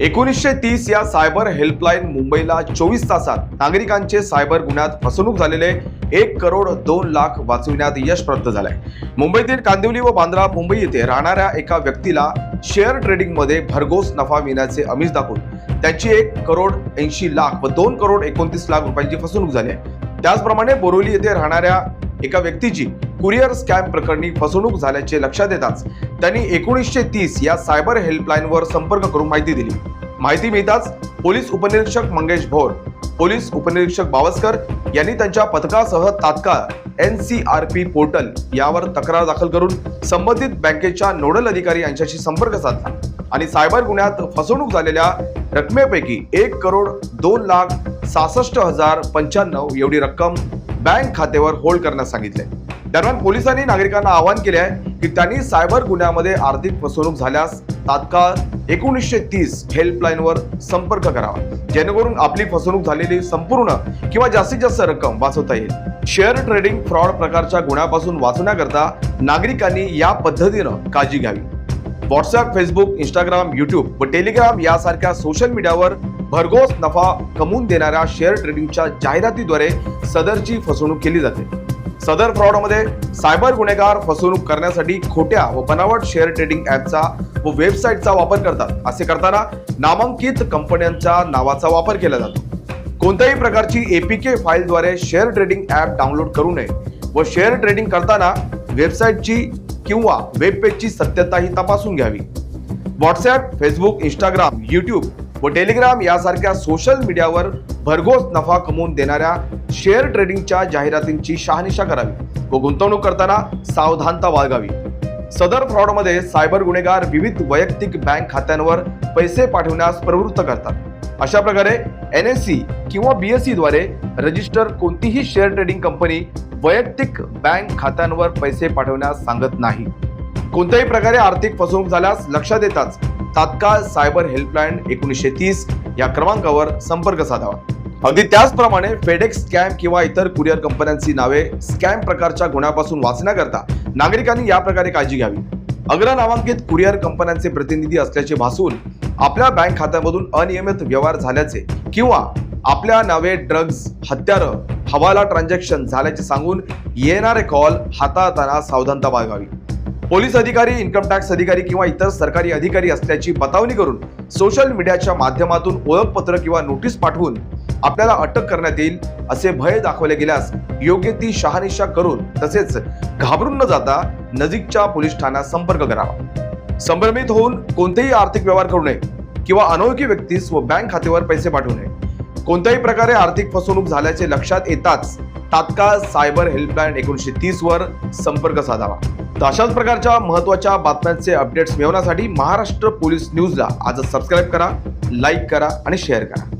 एकोणीसशे तीस या सायबर हेल्पलाईन मुंबईला चोवीस तासात नागरिकांचे सायबर गुन्ह्यात फसवणूक झालेले एक करोड दोन लाख वाचविण्यात यश प्राप्त झालंय. मुंबईतील कांदिवली व बांद्रा मुंबई येथे राहणाऱ्या एका व्यक्तीला शेअर ट्रेडिंगमध्ये भरघोस नफा मिळण्याचे आमिष दाखवून त्यांची एक करोड ऐंशी लाख व दोन करोड एकोणतीस लाख रुपयांची फसवणूक झाली आहे. त्याचप्रमाणे बोरिवली येथे राहणाऱ्या एका व्यक्तीची कुरिअर स्कॅम प्रकरणी फसवणूक झाल्याचे लक्षात येताच त्यांनी एकोणीसशे तीस या सायबर हेल्पलाईनवर संपर्क करून माहिती दिली. माहिती मिळताच पोलीस उपनिरीक्षक मंगेश भोर पोलीस उपनिरीक्षक बावस्कर यांनी त्यांच्या पथकासह तात्काळ N C R P portal यावर तक्रार दाखल करून संबंधित बँकेच्या नोडल अधिकारी यांच्याशी संपर्क साधला आणि सायबर गुन्ह्यात फसवणूक झालेल्या रकमेपैकी एक करोड दोन लाख सहासष्ट हजार पंच्याण्णव एवढी रक्कम बँक खात्यावर होल्ड करण्यास सांगितले. दरम्यान पोलिसांनी नागरिकांना आवाहन केले आहे की त्यांनी सायबर गुन्ह्यामध्ये आर्थिक फसवणूक झाल्यास तात्काळ एकोणीसशे तीस हेल्पलाईनवर संपर्क करावा. जेणेकरून आपली फसवणूक झालेली संपूर्ण किंवा जास्तीत जास्त रक्कम वाचवता येईल. शेअर ट्रेडिंग फ्रॉड प्रकारच्या गुन्ह्यापासून वाचवण्याकरता नागरिकांनी या पद्धतीनं काळजी घ्यावी. व्हॉट्सअप फेसबुक इंस्टाग्राम युट्यूब व टेलिग्राम यासारख्या सोशल मीडियावर भरघोस नफा कमवून देणाऱ्या शेअर ट्रेडिंगच्या जाहिरातीद्वारे सदरची फसवणूक केली जाते. सदर फ्रॉडमध्ये सायबर गुन्हेगार फसवणूक करण्यासाठी खोट्या व बनावट शेअर ट्रेडिंग ॲपचा व वेबसाईटचा वापर करतात. असे करताना नामांकित कंपन्यांच्या नावाचा वापर केला जातो. कोणत्याही प्रकारची एपीके फाईलद्वारे शेअर ट्रेडिंग ॲप डाउनलोड करू नये व शेअर ट्रेडिंग करताना वेबसाईटची किंवा वेब पेजची सत्यता ही तपासून घ्यावी. व्हॉट्सॲप फेसबुक इंस्टाग्राम यूट्यूब व टेलिग्राम यासारख्या सोशल मीडियावर भरघोस नफा कमवून देणाऱ्या शेअर ट्रेडिंगच्या जाहिरातींची शहानिशा करावी व गुंतवणूक करताना सावधानता बाळगावी. सदर फ्रॉडमध्ये सायबर गुन्हेगार विविध वैयक्तिक बँक खात्यांवर पैसे पाठवण्यास प्रवृत्त करतात. अशा प्रकारे एन एस सी किंवा बी एसद्वारे रजिस्टर कोणतीही शेअर ट्रेडिंग कंपनी वैयक्तिक बँक खात्यांवर पैसे पाठवण्यास सांगत नाही. कोणत्याही प्रकारे आर्थिक फसवणूक झाल्यास लक्षात येताच तात्काळ सायबर हेल्पलाईन एकोणीसशे तीस या क्रमांकावर संपर्क साधावा. अगदी त्याचप्रमाणे फेडेक्स स्कॅम किंवा इतर कुरिअर कंपन्यांची नावे स्कॅम प्रकारच्या गुन्ह्यापासून वाचण्याकरता नागरिकांनी या प्रकारे काळजी घ्यावी. अग्र नामांकित कुरिअर कंपन्यांचे प्रतिनिधी असल्याचे भासून आपल्या बँक खात्यामधून अनियमित व्यवहार झाल्याचे किंवा आपल्या नावे ड्रग्ज हत्यारं हवाला ट्रान्झॅक्शन झाल्याचे सांगून येणारे कॉल हाताळताना सावधानता बाळगावी. पोलीस अधिकारी इन्कम टॅक्स अधिकारी किंवा इतर सरकारी अधिकारी असल्याची बतावणी करून सोशल मीडियाच्या माध्यमातून ओळखपत्र किंवा नोटीस पाठवून आपल्याला अटक करण्यात येईल असे भय दाखवले गेल्यास योग्य ती शहानिशा करून तसेच घाबरून न जाता नजीकच्या पोलीस ठाण्यात संपर्क करावा. संभ्रमित होऊन कोणतेही आर्थिक व्यवहार करू नये किंवा अनोळखी व्यक्तीस व बँक खात्यावर पैसे पाठवू नये. कोणत्याही प्रकारे आर्थिक फसवणूक झाल्याचे लक्षात येताच तात्काळ सायबर हेल्पलाईन एकोणीसशे तीस वर संपर्क साधावा. तर अशाच प्रकारच्या महत्त्वाच्या बातम्यांचे अपडेट्स मिळवण्यासाठी महाराष्ट्र पोलीस न्यूजला आजच सबस्क्राईब करा लाईक करा आणि शेअर करा.